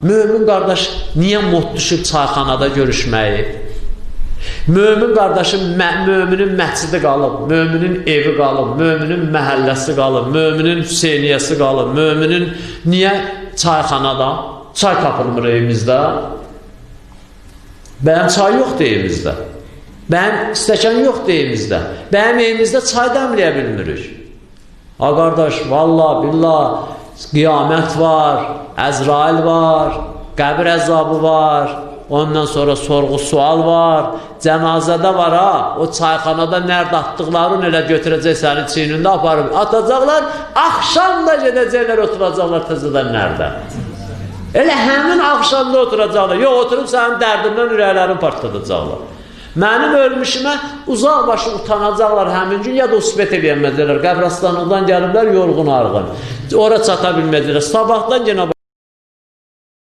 Mömin qardaş niyə mod düşüb çayxanada görüşməyi? Mömin qardaşın mə möminin məscidi qalıb, möminin evi qalıb, möminin məhəlləsi qalıb, möminin Hüseyniyyəsi qalıb, möminin niyə çayxanada? Çay tapılmır evimizdə. Bəyəm çay yoxdur evimizdə. Bəyəm stəkan yoxdur evimizdə. Bəyəm evimizdə çay dəmləyə bilmirik. Ha qardaş, valla, billah, qiyamət var, Əzrail var, qəbir əzabı var, ondan sonra sorğu sual var, cənazədə var ha, o çayxanada nərdə atdıqlarını elə götürəcək sənin çiynində aparıb atacaqlar, axşam da gedəcəklər oturacaqlar təzədən nərdə. Elə həmin axşamda oturacaqlar, yox oturub sənin dərdindən ürəklərini partladacaqlar. Mənim ölmüşümə uzaq başı utanacaqlar həmin gün, ya da usbet eləyənmədilər. Qəbrastanlıqdan gəliblər yorğun arğın. Ora çata bilmədilər. Sabahdan yenə